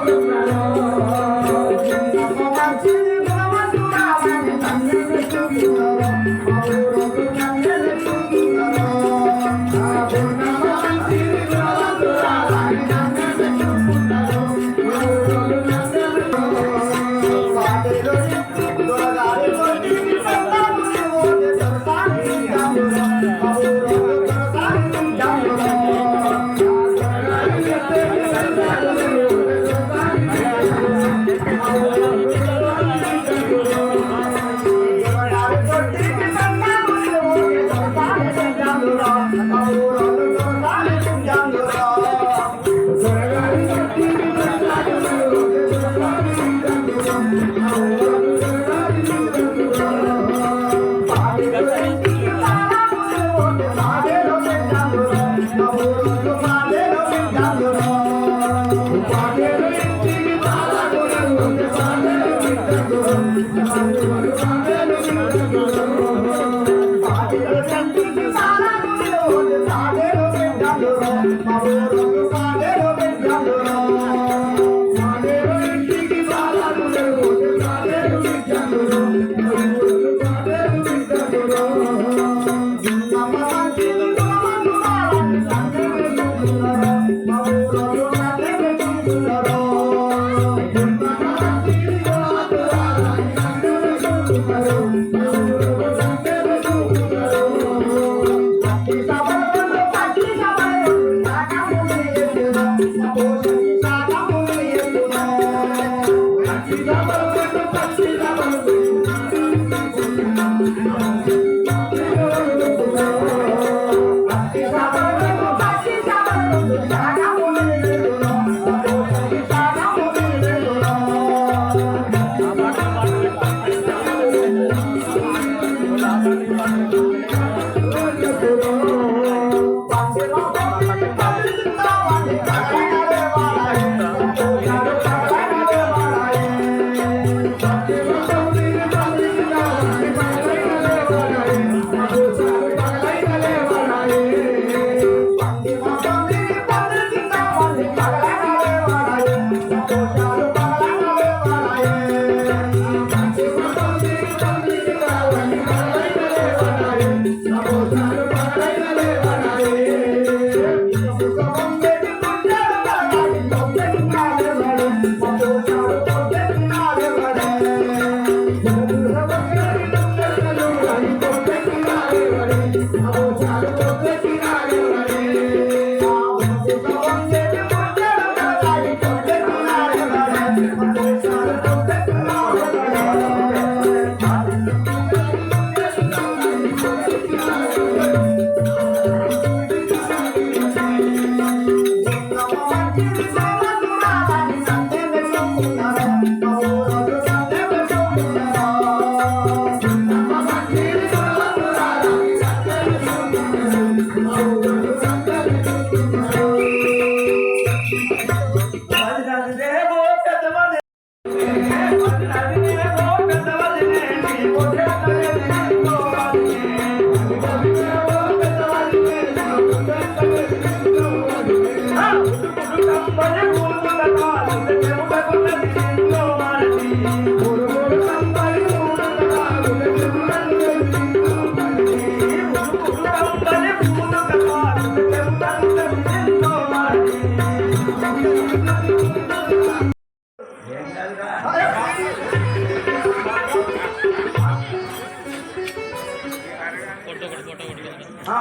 Oh, ఆ,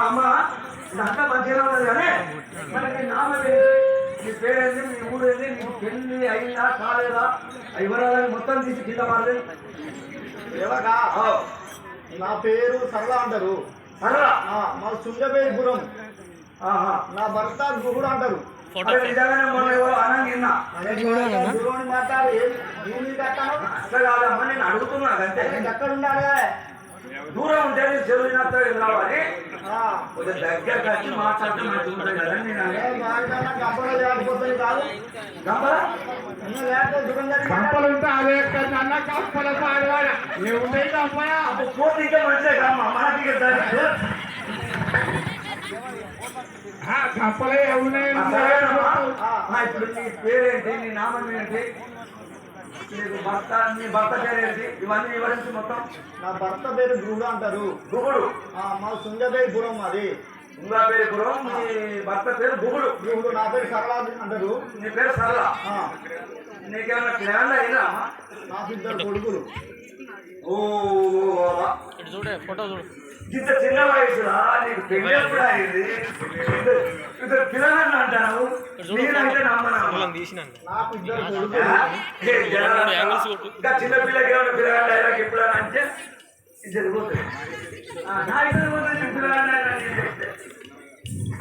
అమ్మ ఇదంతా మంచిగా ఉన్నది కానీ మరి నీ నామ పేరు నీ పేరేంది మీ ఊరేంది నీకు పెళ్ళి అయిందా కాలేదా? ఆ వివరాలని మొత్తం తీసి కింద ఎలాగా నా పేరు సరళ అంటారు. సరళ? ఆ, మా సుంజబేపురం ఆహా. నా భర్త గుహుడు అంటారు. అడుగుతున్నా అంతే. ఎక్కడ ఉండాలి దూరం ఉంటే చెరువునతో రావాలి ఆ, కొంచెం దగ్గరకు వచ్చి మాట్లాడితే మంచిగా ఉంటుంది కదా నేను ఏ అనేది. దానికన్నా గబ్బలు లేకపోతుంది కాదు. గంపలా? ఇంకా లేకపోతే సుఖం జరిగింది కంపలుంటే అదే అన్న కంపల పాడవాడ నువ్వు ఉండేది అమ్మాయా అప్పుడు కోతి ఇంకా మంచిదే కామ్మా మనకి ఉన్నాయి ఇప్పుడు నీ పేరేంటి? నీ నామం ఏంటి? నీకు భర్త నీ భర్త పేరేంటి ఇవన్నీ వివరించి మొత్తం నా భర్త పేరు గురుడు అంటారు. గుగుడు ఆ, మా గురం అది ఇంకా పేరు గురం నీ భర్త పేరు గుగుడు గురుడు నా పేరు సరళ అంటారు. నీ పేరు సరళ. ఆ, నీకేమన్నా ప్లాన్ అయినా? నాకు ఇద్దరు కొడుకులు. ఓ చూడే ఫోటో చూడు. ఇంత చిన్న వయసులా? నీకు ఎప్పుడు అయింది? ఇద్దరు పిల్లగాన్ని అంటావు నేనైతే నమ్మనా? నాకు ఇద్దరు ఇంకా చిన్న పిల్లకి ఏమైనా పిల్లగాడు డైలాగ్ ఎప్పుడైనా అంటే ఇద్దరు పోతుంది ఆ,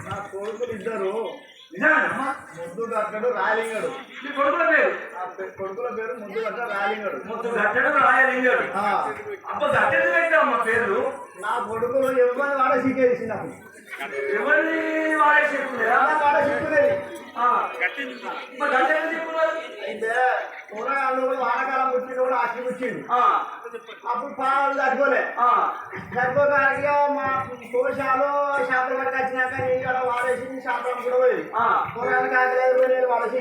నా కొడుకులు ఇద్దరు నిజమేనమ్మా? ముద్దు కట్టడు రాలింగడు. నీ కొడుకుల పేరు? ఆ పె- కొడుకుల పేరు ముద్దు కట్ట రాలింగడు. ముద్దు గట్టడు రాయలింగాడు. ఆ, పేర్లు. నా కొడుకులు ఎవరి వాడ సీకేసి నాకు. ఎవరిని వాడే చెప్పులేదా ఎవరి వాడ సీకునేది మరి గట్టెడు చెప్పున్నారు అయితే కూరగాయలు కూడా వానకాలం వచ్చింది కూడా ఆ, అప్పుడు పాలు తట్టుకోలే. ఆ, తట్టుకోగానే మా కోశాలు చేపలు పట్టుకు వచ్చినాక నేను కూడా వాడేసి చేపలు కూడా పోయి. ఆ. కూరగాయలు కాకలేదు పోయి నేను వాడేసి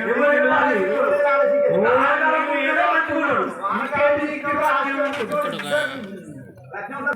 ఎవరిని వాడే వాడేసి వానకాలం పుట్టినదే పట్టుకున్నాడు. లక్ష్మణ